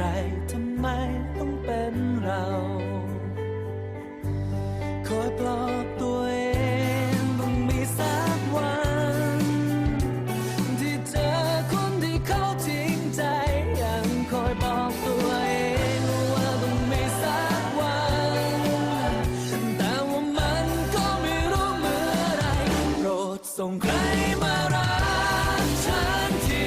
ใครทำไมต้องเป็นเราคอยปลอบตัวเองต้องมีสักวัน ที่เจอคนที่เขาจริงใจ ยังคอยบอกตัวเองว่าต้องมีสักวัน แต่ว่ามันก็ไม่รู้เมื่อไรโปรดส่งใครมารักฉันที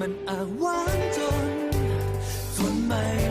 มันอาหว้างจนทนไม่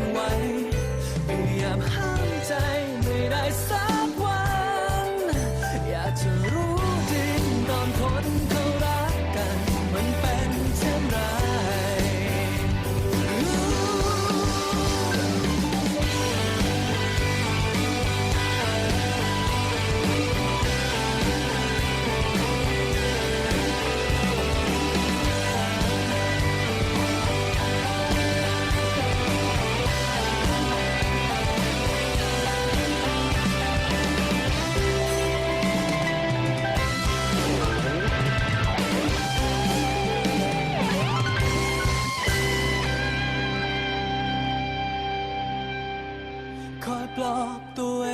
คอยปลอบตัวเอ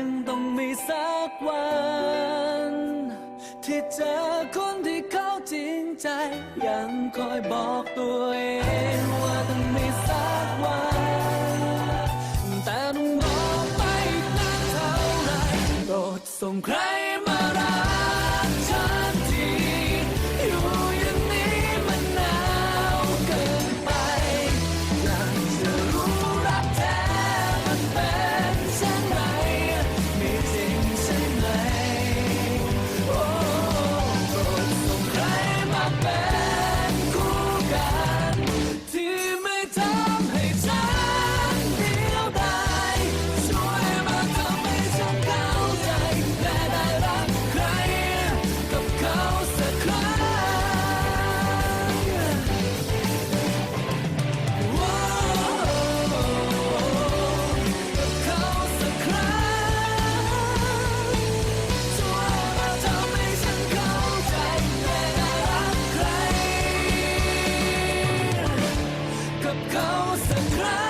งต้องมีสักวัน ที่เจอคนที่เขาจริงใจ ยังคอยบอกตัวเองว่าต้องมีสักวัน cry